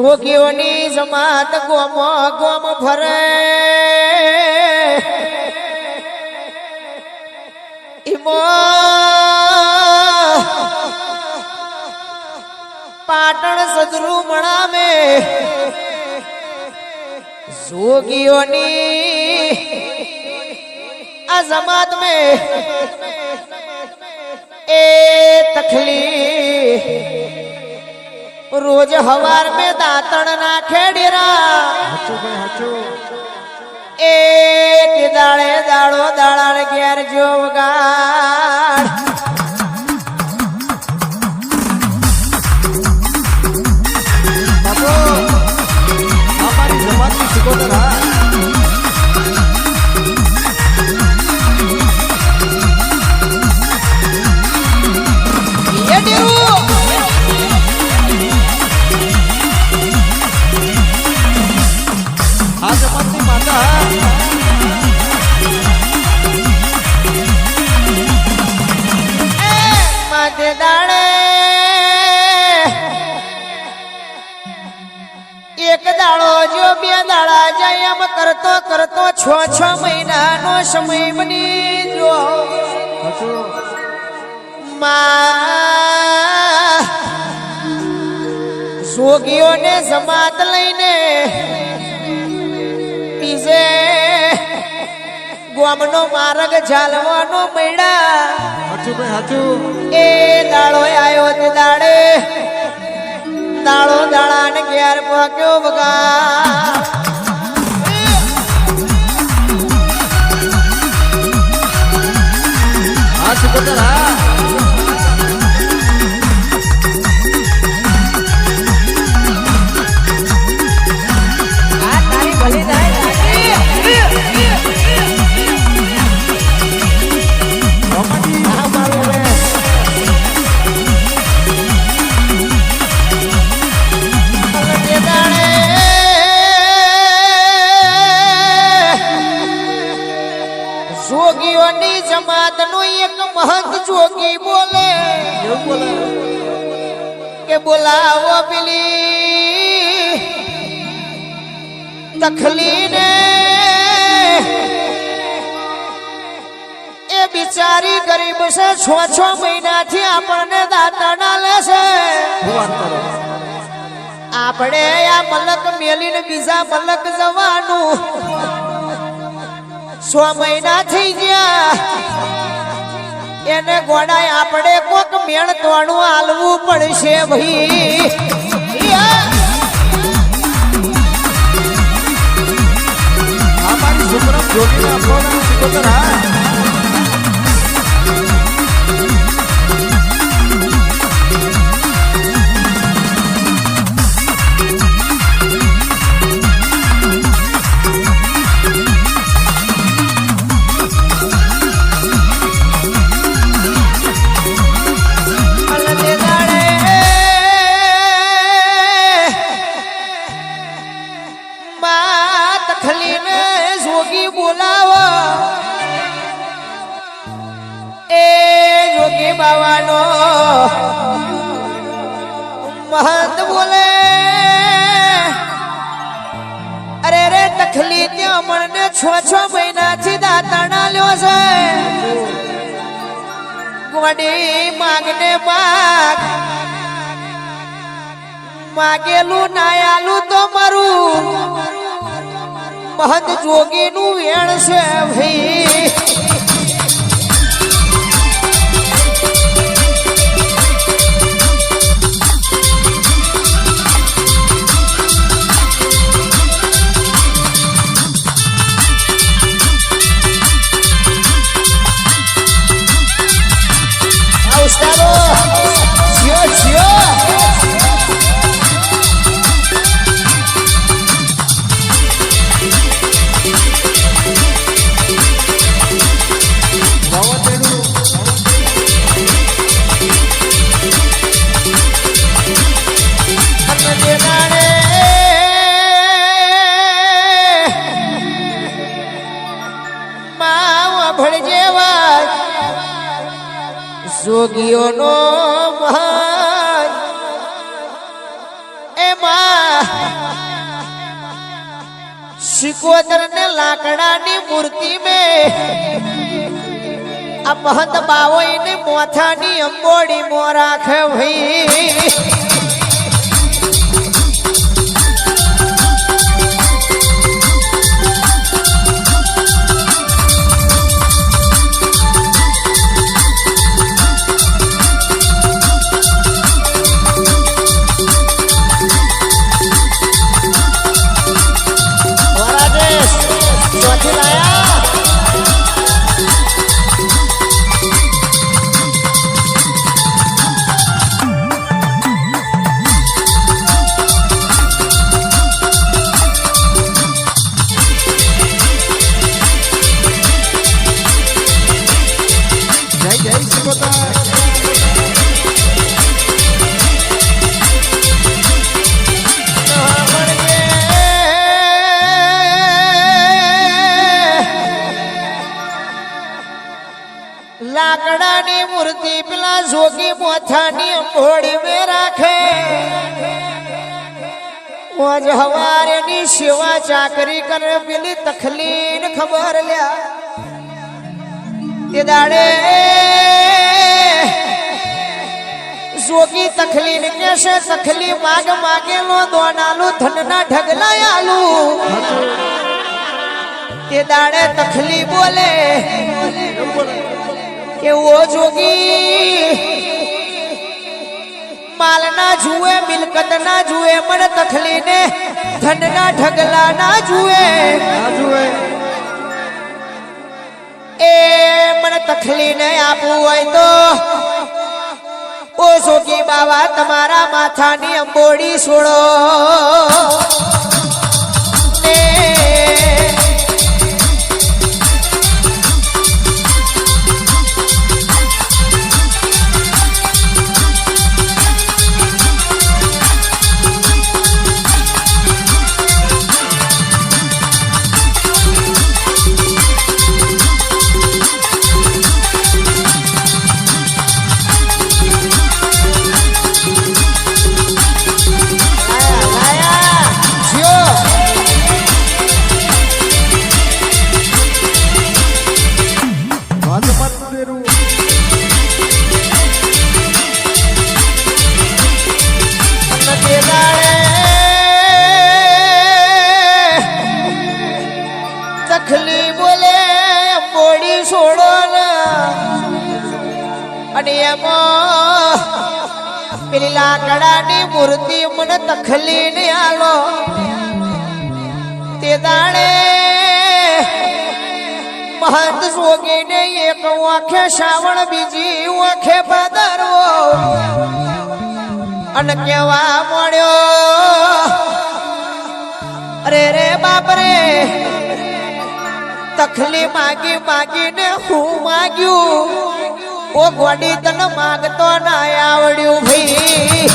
જોગીઓની જમાત ગોમ ગોમ ફરે ઈમો પાટણ સદરુ મણામે. જોગીઓની આ જમાત મે તખલી રોજ હવાર મે દાંતણ ના ખેડેરા એ દાળે દાળો દાળા ઘેર જો એક દાડો જો બે દાડા જાય એમ કરતો કરતો છ છ મહિનાનો સમય બની જો જોગીઓને જમાત લઈને બીજે ગોમનો માર્ગ ઝાલવાનો મૈડા એ દાડો આવ્યો તે દાડે. દાડો દાળા ને ઘેર પહોંચ્યો બગા હા શીખોતર કે બોલાવો પેલી તખલીને. એ બિચારી ગરીબ છે, છ છ મહિનાથી આપણને દાંતણા લેશે શું આપણે આ મલક મેલીને બીજા મલક જવાનું. છ મહિના થઈ ગયા. એને ગોડાય આપણે કોક મેણ તોડું હાલવું પડશે ભાઈ. અમારી સુપ્રમ જોગીને આપવાનું ગોડી માગને માગ. માગેલું નાયાલું તો મારું. મહંત જોગીનું વેણ છે ભાઈ. જોગીઓનો મહાન એમાં શિકોતર ને લાકડાની મૂર્તિ મેં. આ મહંત બાવોઈ મોથાની અંબોડી મો રાખે ભાઈ. ચાકરી કરે પેલી તખલીન ખબર લ્યા. એ દાડે જોગી તખલીન કેશે તખલી માગ માગેલો, દોનાલું ધનના ઢગલા આલું. તે દાડે તખલી બોલે કે ઓ જોગી માલ ના જુએ મિલકત ના જુએ મન તખલી ને ધન ના ઢગલા ના જુએ. એ તખલી ને આપવું હોય તો ઓ જોગી બાવા તમારા માથાની અંબોડી છોડો એક શ્રાવણ, બીજી વાંખે પધારવો અને કેવા મળ્યો? અરે રે બાપ રે તખલી માગી માગીને હું માગ્યું. ઓ ગોડી તને માગતો ના આવડ્યું ભાઈ.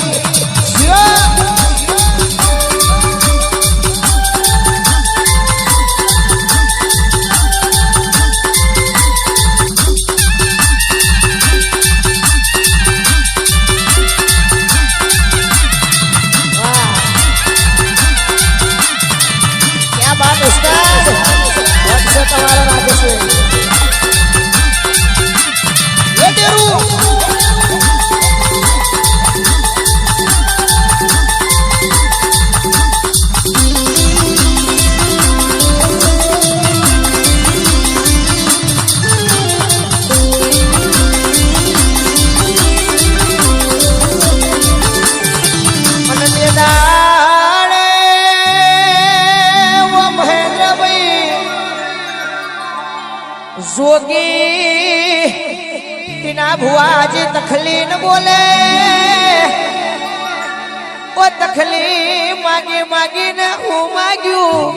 માગીને હું માગ્યું.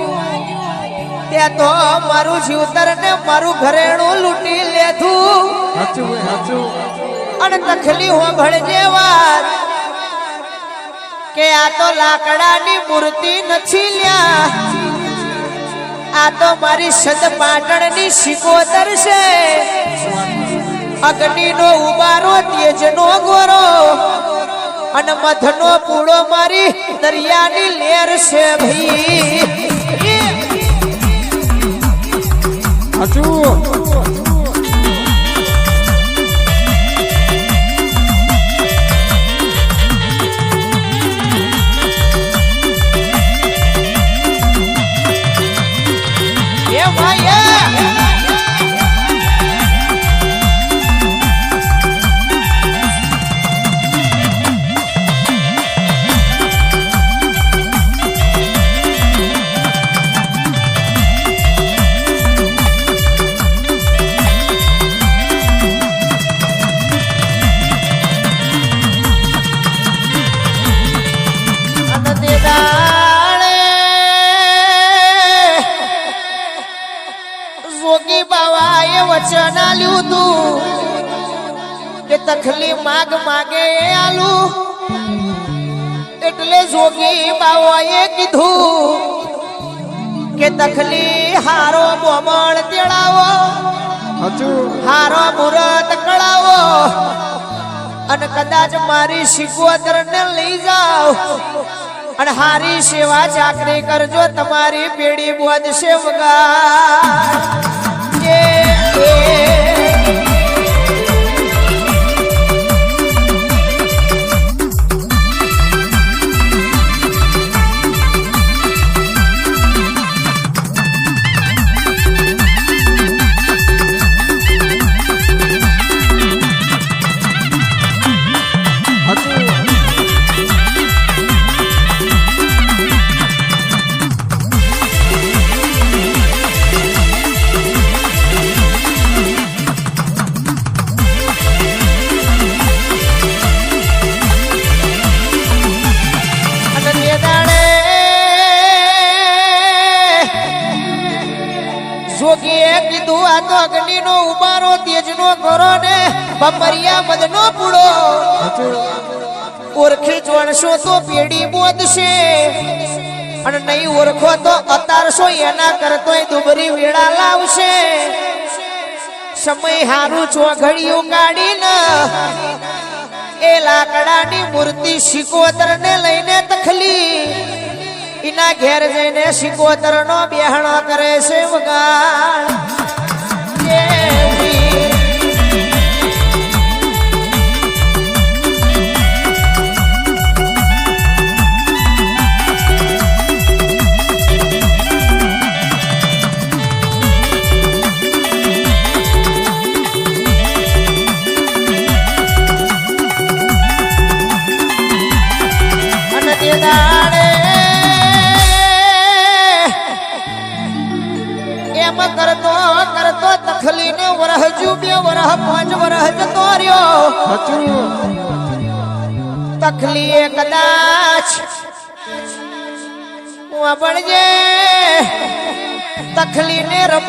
ત્યાં તો મારું જીવતર ને મારું ઘરેણું લૂંટી સાચું અને તખલી હો ભળજે વાત કે આ તો લાકડાની મૂર્તિ નથી લ્યા. આ તો મારી સદ પાટણની શિકોતર છે. અગ્નિનો ઉબારો તેજનો ગોરો. અને મધનો પૂળો મારી દરિયાની લેર છે ભાઈ. સાચું તખલી માગ માગે આલુ. એટલે જોગી બાવાએ કીધું કે તખલી હારો બોમણ તેડાવો. હારો મુરત કળાવો. અને કદાચ મારી શીખવતર ને લઈ જાઓ. અને હારી સેવા ચાકરી કરજો તમારી પેઢી બોધશે વગાડ. કરો ને બપરિયા મદનો પૂડો ઓળખે જોણશો તો પેઢી બોધશે અને નહીં ઓળખો તો અતારશો એના કરતોય દુબરી વેળા લાવશે. સમય હારું ચોઘડિયું કાઢીને એ લાકડાની મૂર્તિ શિકોતર ને લઈને તખલી. એના ઘેર જઈને શિકોતર નો બેહણો કરે છે વગાડ.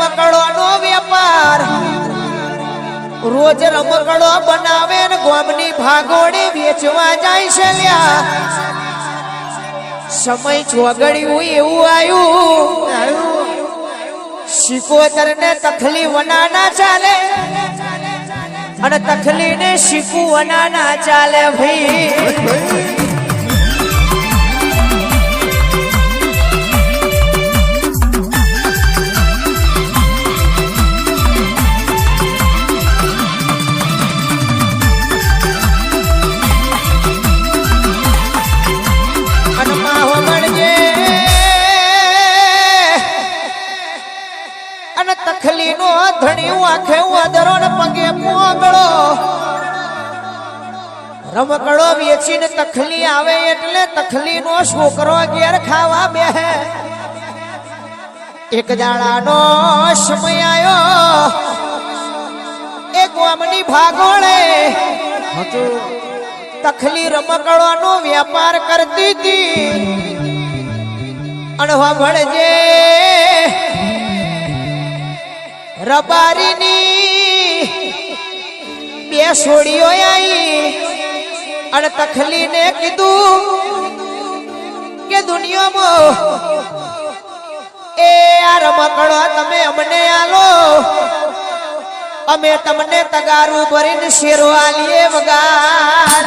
રમકડોનો વેપાર. રોજ રમકડો બનાવે ને ગોમની ભાગોડી વેચવા જાય છે લ્યા. સમય ચોગડ્યું એવું આવ્યું. શિકોતર ને તખલી વનાના ચાલે. અને તખલી ને શીકુ વનાના ચાલે ભાઈ. ધણી આખે વાદરો ને પગે પોગળો રમકડો વેચીને તખલી આવે એટલે તખલી નો છોકરો ઘેર ખાવા બેહે. એક દાડાનો સમય આવ્યો એ ગામની ભાગોળે તખલી રમકડવાનો વેપાર કરતી હતી. અને ભળજે રબારીની બે સોડીઓ આવી અને તખલીને કીધું કે દુનિયામાં એ આ રમકડો તમે અમને આલો. અમે તમને તગારું ભરીને શેરો આલીએ વગાર.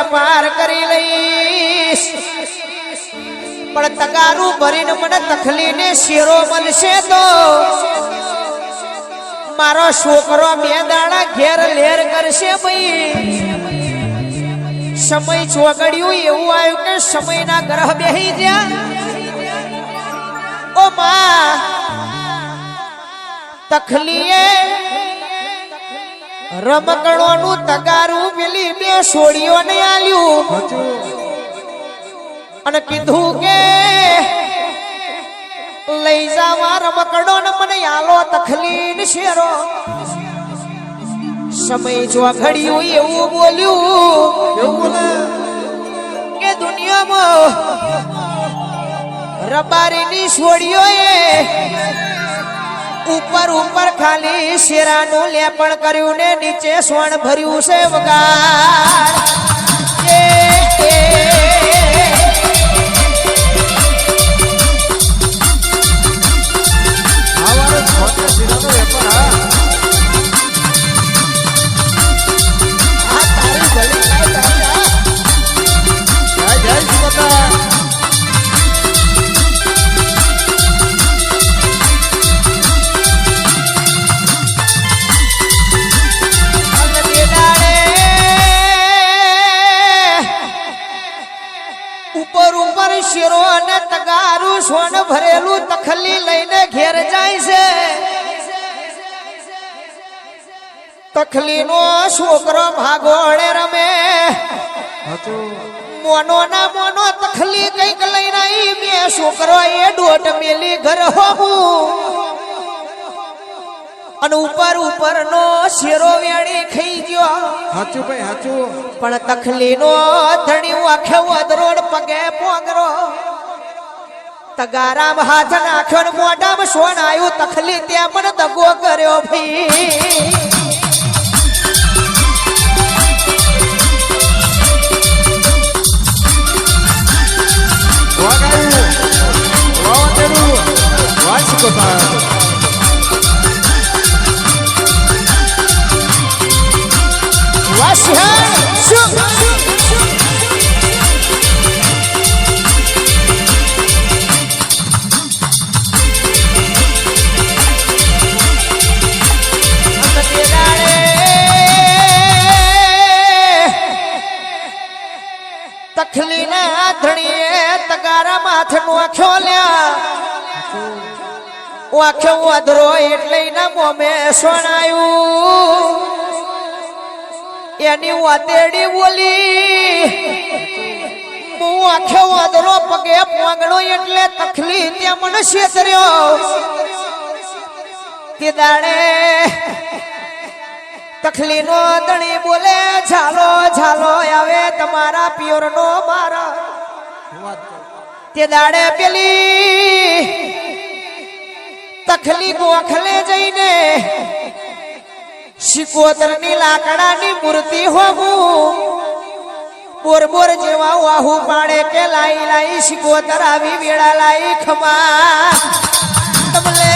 વેપાર કરી લઈશ. પણ તગારું ભરીને મને તખલીને શેરો મળશે તો. મારો છોકરો બે દાડા ઘેર લેર કરશે ભાઈ. સમય ચોગડ્યું એવું આવ્યું કે સમયના ગ્રહ બેહી ગયા. ઓ માં, તખલીએ રમકડોનું તગારું પેલી બે સોડીઓને આલ્યું. અને કીધું કે, લઈ જાવા રમકડો ને મને આલો તખલીન શેરો. સમય જો ઘડ્યું એવું બોલ્યું કે દુનિયામાં રબારીની છોડીઓએ ઉપર ઉપર ખાલી શેરાનું લેપણ કર્યું ને નીચે સ્વર્ણ ભર્યું છે વગાર મોનો ના મોનો તખલી કંઈક લઈને આવી બે છોકરો એ દોઢ મેલી ઘર હોવું. અને ઉપર ઉપર નો શેરો વેણી ખાઈ ગયો. હાચું ભાઈ હાચું. પણ તખલીનો ધણી આખે વધરોડ પગે પોગરો. તગારામ હાથ નાખ્યો મોઢામાં સોન આવ્યું તખલી ત્યાં પણ દગો કર્યો ભાઈ. વાગ આવ્યું વાવાઝોડું વાય સિકોતર વાસિહા શું નોખ્યો લ્યા. અધરો એટલે એના મોમે શણાયું એની વાતેડી બોલી, હું આખે વાદરો પગે પોંગણો એટલે તકલી ત્યાં મને છેતર્યો તે દાડે તખલી નો દણી બોલે, ઝાલો ઝાલો, આવે તમારા પિયોર નો મારા. તે દાડે પેલી તખલી ગોખલે જઈને શિકોતરની લાકડાની મૂર્તિ હોવું. બોર બોર જેવા વાહુ પાડે કે લાઈ લાઈ શિકોતર આવી વેળા લાઈ ખમા. તમલે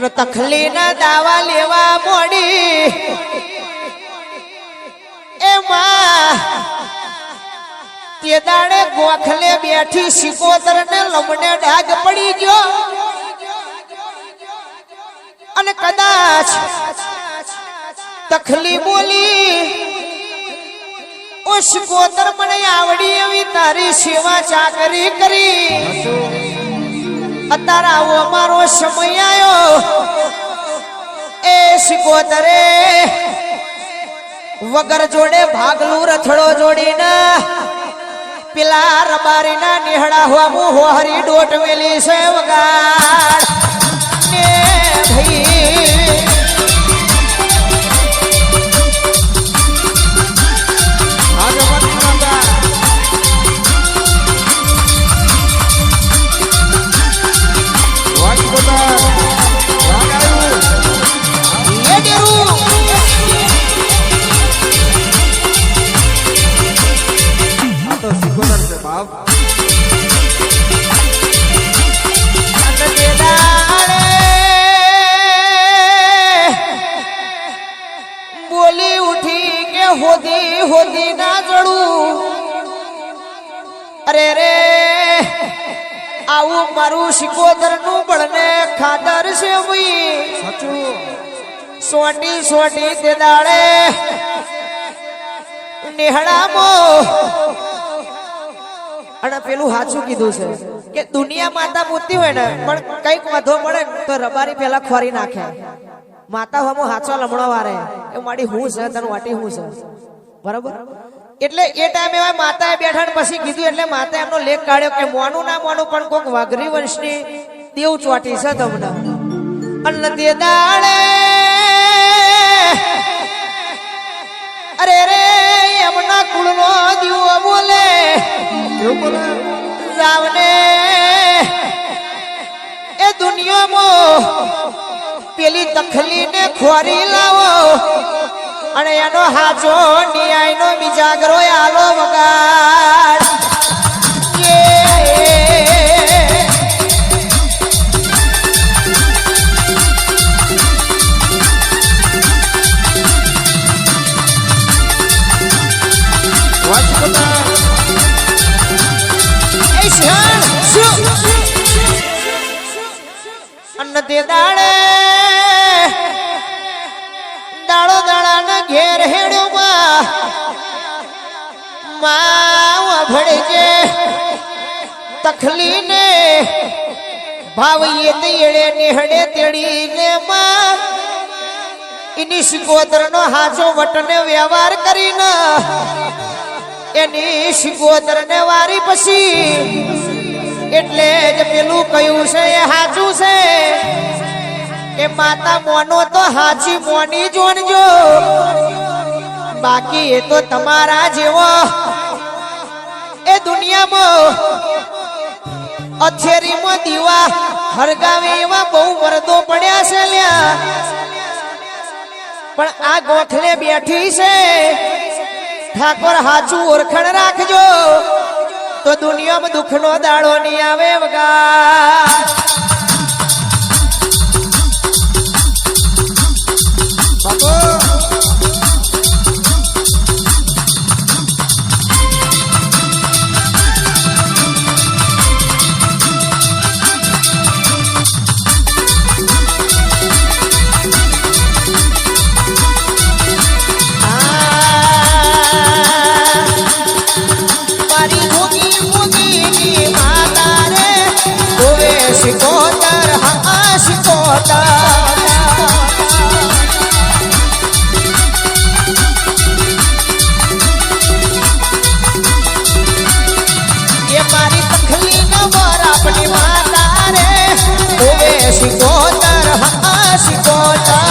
અને તખલીના દાવા લેવા મોડી. એમાં તે દાડે ગોખલે બેઠી સિકોતર ને લમણે ડાગ પડી ગયો. અને કદાચ તખલી બોલી, ઓ શિકોતર, મને આવડી એવી તારી સેવા ચાકરી કરી. અત્યારે આવો અમારો સમય આવ્યો એ શિકોતરે વગર જોડે ભાગલું રથડો જોડીને પેલા રબારીના નિહળા હોમું હોહરી ડોટ મેલી છે વગાડ. ને ભાઈ બોલી ઉઠી કે હોદી હોદી ના જડું અરે રે, આવું મારું શિકોદરનું બળને ખાતર છે ભાઈ. સોટી સોટી તે દાડે નિહળામો અને પેલું સાચું કીધું છે કે દુનિયા માતા મોતી હોય ને, પણ કંઈક વધો મળે તો રબારી પેલા ખોરી નાખે. માતા હમો હાચો લમણો વારે. એ મારી હું છે તને વાટી હું છે. બરાબર? એટલે એ ટાઈમે એવા માતાએ બેઠા ને પછી કીધું એટલે માતા એમનો લેખ કાઢ્યો કે મોનું ના મોનું પણ કોક વાઘરી વંશની દેવ ચોટી છે તમને. અન્ન તે દાડે. અરે રે એમના કુળનો દીવો બોલે. રાવને એ દુનિયામાં પેલી તખલીને ખોરી લાવો અને એનો હાચો બીજા બીજાગરો આલો વગાડ? અન્ન તે દાડો ઘેર હેડ્યો માં ભણજે, તખલીને ભાવીએ તેડે નિહળે તેડીને માં. એની શિકોતર નો હાચો વટને વ્યવહાર કરીને, એની શિકોતર ને વારી પછી, એટલે જ પેલું કયું છે એ હાચું છે. કે માતા મોનો તો હાચી મોની જોણજો બાકી એ તો તમારા જેવો. એ દુનિયામાં અથેરીમાં દીવા હરગાવે એવા બહુ વરદો પડ્યા છે લ્યા. પણ આ ગોખલે બેઠી છે. ઠાકોર હાચું ઓળખણ રાખજો. તો દુનિયામાં દુઃખનો દાડો નહીં આવે વગા. શિકોતર હા શિકોતર